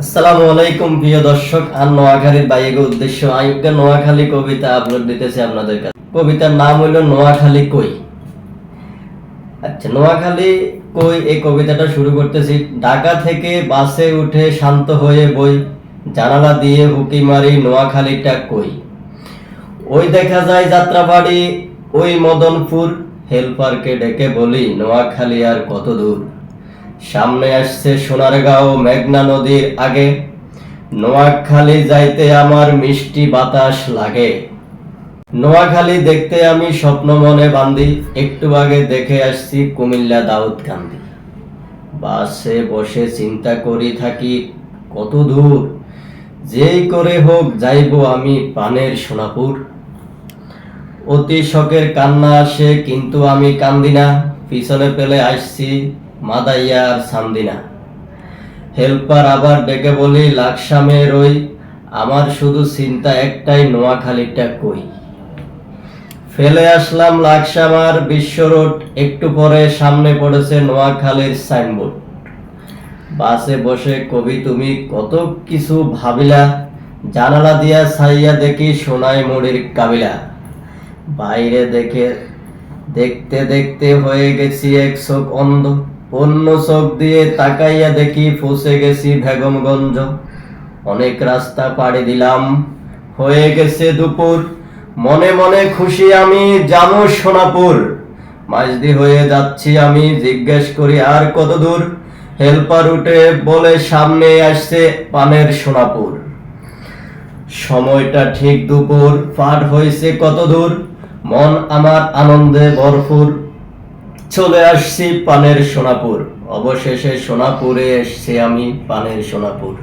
আসসালামু আলাইকুম, প্রিয় দর্শক। আর নোয়াখালীর উদ্দেশ্য নোয়াখালী কবিতা আপলোড দিতেছি আপনাদের কাছে। কবিতার নাম নোয়াখালী কই? আচ্ছা নোয়াখালী কই এই কবিতাটা শুরু করতেছি। ঢাকা থেকে বাসে উঠে শান্ত হয়ে বই, জানালা দিয়ে হুকি মারি নোয়াখালীটা কই? ওই দেখা যায় যাত্রাবাড়ি, ওই মদনপুর, হেলপারকে ডেকে বলি, নোয়াখালী আর কত দূর? সামনে আসছে সোনারগাঁও মেঘনা নদীর আগে। নোয়াখালী যাইতে আমার মিষ্টি বাতাস লাগে। নোয়াখালী দেখতে আমি স্বপ্ন মনে বান্ধি একটু আগে দেখে আসছি কুমিল্লা দাউদ কান্দি বাসে বসে চিন্তা করি থাকি, কত দূর? যেই করে হোক যাইব আমি পানের সোনাপুর। অতি শখের কান্না আসে, কিন্তু আমি কান্দি না। পিছনে পেলে আসছি মাদাইয়া আর সান্দিনা হেল্পার আবার ডেকে বলি, লাকসামে রই, আমার শুধু চিন্তা একটাই নোয়াখালীটা কই? ফেলে আসলাম লাকসামার বিশ্ব রোড একটু পরে সামনে পড়েছে নোয়াখালীর সাইনবোর্ড। বাসে বসে, কবি, তুমি কত কিছু ভাবিলা? জানালা দিয়া ছাইয়া দেখি সোনাই মুড়ির কাবিলা। বাইরে দেখে, দেখতে দেখতে হয়ে গেছি এক চোখ অন্ধ। অন্য চোখ দিয়ে তাকাইয়া দেখি ফসে গেছি বেগমগঞ্জ অনেক রাস্তা পাড়ি দিলাম। হয়ে গেছে দুপুর। মনে মনে খুশি আমি, যাব সোনাপুর। মাঝদি হয়ে যাচ্ছি আমি, জিজ্ঞেস করি আর কত দূর হেল্পার উঠে বলে, সামনে আসছে পানের সোনাপুর। সময়টা ঠিক দুপুর। পার হয়েছে কত দূর মন আমার আনন্দে ভরপুর। চলে আসছি পানের সোনাপুর। অবশেষে সোনাপুরে এসছি আমি পানের সোনাপুর।